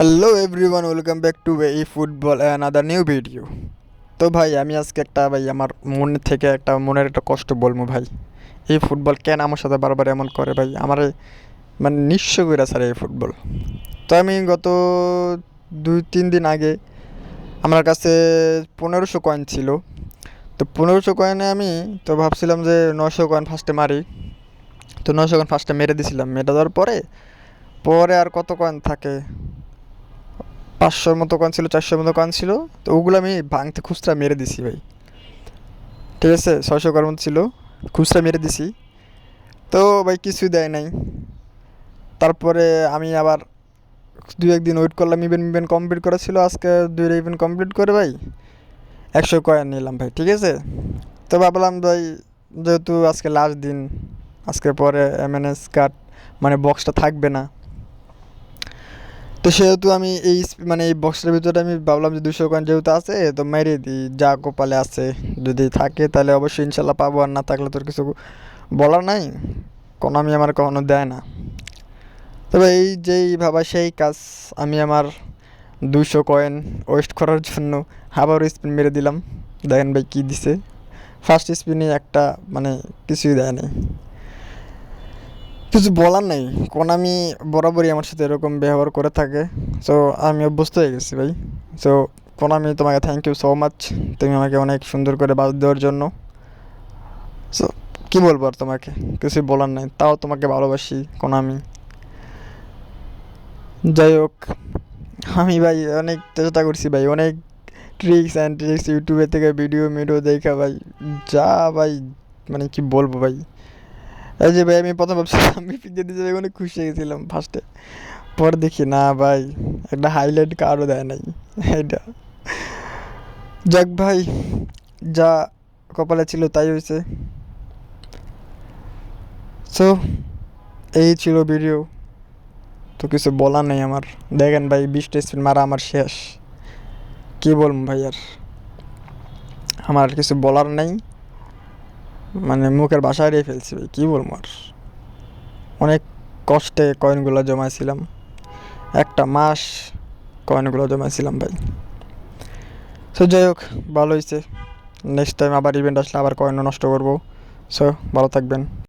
Hello everyone welcome back to এই football another new video তো ভাই, আমি আজকে একটা ভাই, আমার মনের থেকে একটা, মনের একটা কষ্ট বলব ভাই। এই ফুটবল কেন আমার সাথে বারবার এমন করে ভাই? আমার মানে নিঃস্ব করে স্যার এই ফুটবল তো আমি গত দুই, তিন দিন আগে আমার কাছে পনেরোশো কয়েন ছিল। তো পনেরোশো কয়েনে আমি, তো ভাবছিলাম যে নশো কয়েন ফার্স্টে মারি। তো নশো কয়েন ফার্স্টে মেরে দিছিলাম। মেরে দেওয়ার পরে পরে আর কত কয়েন থাকে? পাঁচশোর মতো কয়েন ছিল, চারশোর মতো কয়েন ছিল। তো ওগুলো আমি ভাঙতে খুচরা মেরে দিছি ভাই। ঠিক আছে? ছয়শো কয়েন মতো ছিল। খুচরা মেরে দিছি। তো ভাই কিছুই দেয় নাই। তারপরে আমি আবার দু একদিন ওয়েট করলাম ইভেন্ট ইভেন্ট কমপ্লিট করা ছিল। আজকে দুইটা ইভেন্ট কমপ্লিট করে ভাই একশো কয়েন নিলাম ভাই, ঠিক আছে? তো ভাবলাম ভাই, যেহেতু আজকে লাস্ট দিন, আজকে পরে এমএনএস কার্ড মানে বক্সটা থাকবে না। তো সেহেতু আমি এই মানে এই বক্সটার ভিতরে আমি ভাবলাম যে দুশো কয়েন যেহেতু আছে, তো মেরে দিই, যা কপালে আছে। যদি থাকে তাহলে অবশ্যই ইনশাল্লাহ পাবো, আর না থাকলে তোর কিছু বলার নাই। কোনো আমি আমার কখনো দেয় না। তবে এই যেই ভাবা সেই কাজ আমি আমার দুশো কয়েন ওয়েস্ট করার জন্য আবারও স্পিন মেরে দিলাম। দেখেন ভাই কী দিছে। ফার্স্ট স্পিনে একটা মানে কিছুই দেয় নাই। কিছু বলার নেই। কোন আমি বরাবরই আমার সাথে এরকম ব্যবহার করে থাকে। সো আমি অভ্যস্ত হয়ে গেছি ভাই। সো কোন আমি তোমাকে থ্যাংক ইউ সো মাচ তুমি আমাকে অনেক সুন্দর করে বাজ দেওয়ার জন্য। সো কী বলব আর তোমাকে? কিছুই বলার নাই। তাও তোমাকে ভালোবাসি কোন আমি। যাই হোক, আমি ভাই অনেক চেষ্টা করছি ভাই। অনেক ট্রিক্স অ্যান্ড ট্রিক্স ইউটিউবে থেকে ভিডিও মিডিও দেখা ভাই। যা ভাই মানে কি বলব ভাই? এই যে ভাই, আমি প্রথম ভাবছিলাম আমি পিছিয়ে দিয়েছি ভাই অনেক খুশি হয়ে গেছিলাম ফার্স্টে পরে দেখি, না ভাই, একটা হাইলাইট কারও দেয় নাই। এটা যাক ভাই, যা কপালে ছিল তাই হয়েছে। সো এই ছিল ভিডিও তো কিছু বলার নেই আমার। দেখেন ভাই বিশটা স্পিন মারা আমার শেষ। কী বলব ভাই আর? আমার কিছু বলার নেই। মানে মুখের বাসায় হারিয়ে ফেলছি ভাই, কী বলব আর? অনেক কষ্টে কয়েনগুলো জমাইছিলাম। একটা মাস কয়েনগুলো জমাইছিলাম ভাই। সো যাই হোক, ভালো হয়েছে নেক্সট টাইম আবার ইভেন্ট আসলে আবার কয়েনও নষ্ট করব। সো ভালো থাকবেন।